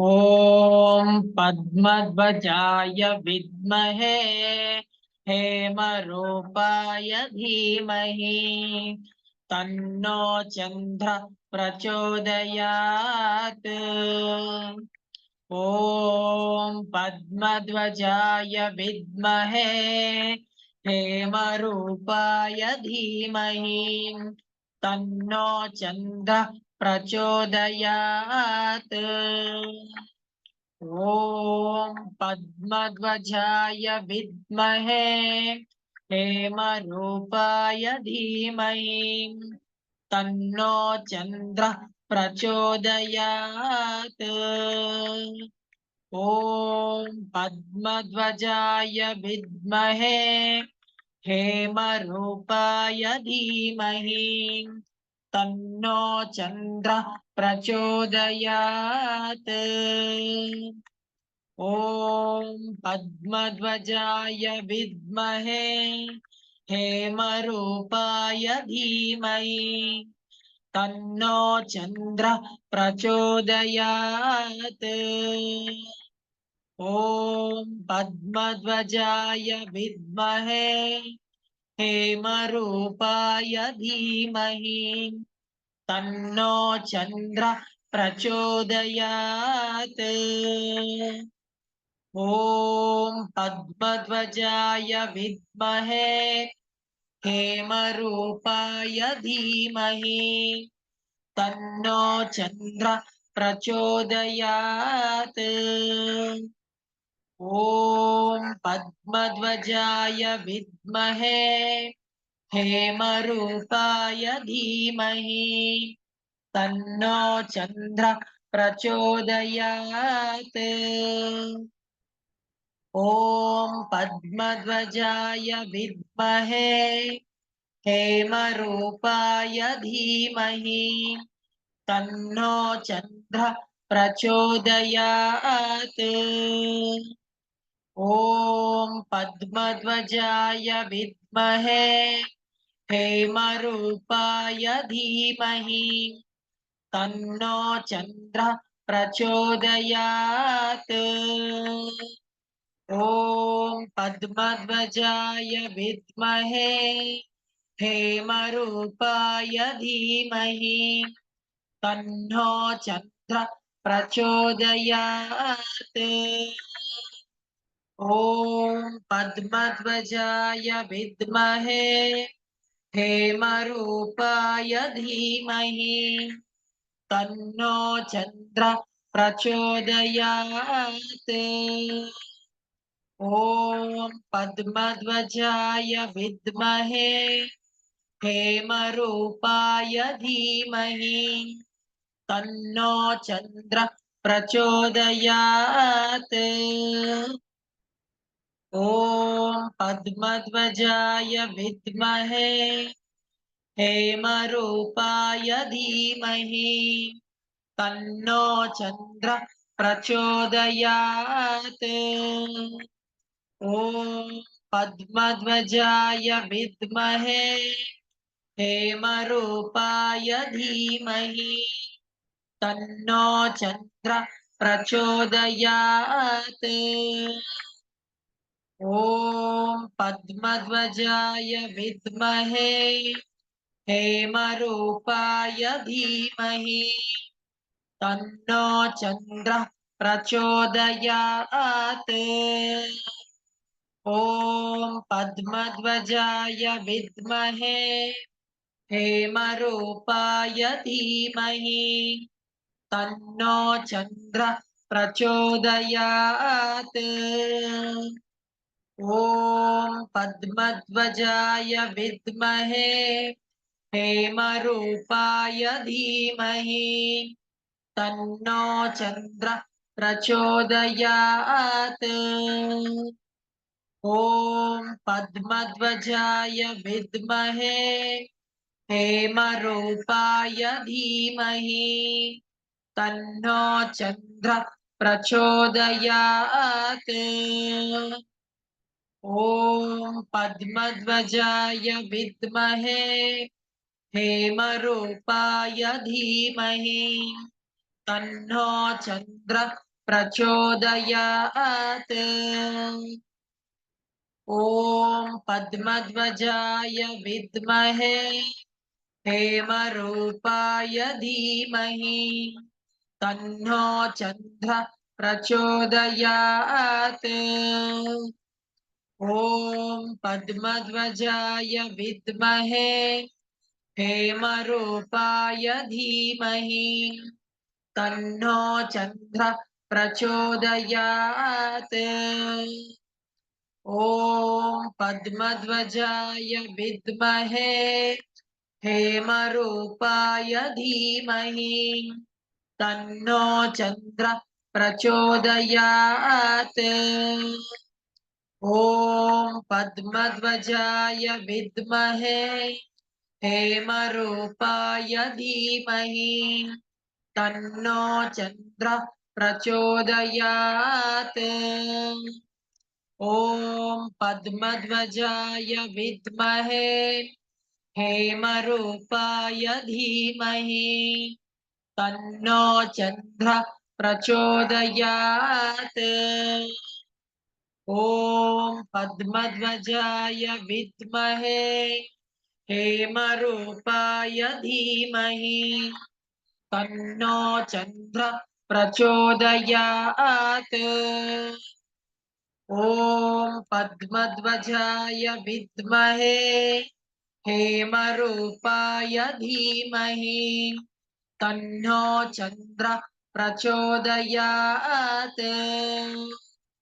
ॐ पद्मध्वजाय विद्महे, हेमरूपाय धीमहि, तन्नो चन्द्र प्रचोदयात्। ॐ पद्मध्वजाय विद्महे, हेमरूपाय धीमहि, तन्नो चन्द्र प्रचोदयात्। ॐ पद्मध्वजाय विद्महे हेमरूपाय धीमहि। तन्नो चन्द्र प्रचोदयात्। ॐ पद्मध्वजाय विद्महे हेमरूपाय धीमहि। तन्नो चन्द्र प्रचोदयात्। ॐ पद्मध्वजाय विद्महे हेमरूपाय धीमहि। तन्नो चन्द्र प्रचोदयात्। ॐ पद्मध्वजाय विद्महे हेमरूपाय धीमहि तन्नो चन्द्र प्रचोदयात् ॐ पद्मध्वजाय विद्महे हेमरूपाय धीमहि तन्नो चन्द्र प्रचोदयात् ॐ पद्मध्वजाय विद्महे, हेमरूपाय धीमहि, तन्नो चन्द्र प्रचोदयात्। ॐ पद्मध्वजाय विद्महे, हेमरूपाय धीमहि, तन्नो चन्द्र प्रचोदयात्। ॐ पद्मध्वजाय विद्महे, हेमरूपाय धीमहि, तन्नो चन्द्र प्रचोदयात्। ॐ पद्मध्वजाय विद्महे, हेमरूपाय धीमहि, तन्नो चन्द्र प्रचोदयात्। ॐ पद्मध्वजाय विद्महे, हेमरूपाय धीमहि, तन्नो चन्द्र प्रचोदयात्। ॐ पद्मध्वजाय विद्महे, हेमरूपाय धीमहि, तन्नो चन्द्र प्रचोदयात्। ॐ पद्मध्वजाय विद्महे, हेमरूपाय धीमहि, तन्नो चन्द्र प्रचोदयात्। ॐ पद्मध्वजाय विद्महे, हेमरूपाय धीमहि, तन्नो चन्द्र प्रचोदयात्। ॐ पद्मध्वजाय विद्महे, हेमरूपाय धीमहि, तन्नो चन्द्र प्रचोदयात्। ॐ पद्मध्वजाय विद्महे, हेमरूपाय धीमहि, तन्नो चन्द्र प्रचोदयात्। ॐ पद्मध्वजाय विद्महे हेमरूपाय धीमहि तन्नो चन्द्र प्रचोदयात्। ॐ पद्मध्वजाय विद्महे हेमरूपाय धीमहि तन्नो चन्द्र प्रचोदयात्। ॐ पद्मध्वजाय विद्महे हेमरूपाय धीमहि, तन्नो चन्द्रः प्रचोदयात्। ॐ पद्मध्वजाय विद्महे हेमरूपाय धीमहि, तन्नो चन्द्रः प्रचोदयात्। ॐ पद्मध्वजाय विद्महे, हेमरूपाय धीमहि। तन्नो चन्द्रः प्रचोदयात्। ॐ पद्मध्वजाय विद्महे, हेमरूपाय धीमहि। तन्नो चन्द्रः प्रचोदयात्। ॐ पद्मध्वजाय विद्महे, हेमरूपाय धीमहि, तन्नो चन्द्रः प्रचोदयात्। ॐ पद्मध्वजाय विद्महे, हेमरूपाय धीमहि, तन्नो चन्द्रः प्रचोदयात्। ॐ पद्मध्वजाय विद्महे हेमरूपाय धीमहि। तन्नो चन्द्रः प्रचोदयात्। ॐ पद्मध्वजाय विद्महे हेमरूपाय धीमहि। तन्नो चन्द्रः प्रचोदयात्।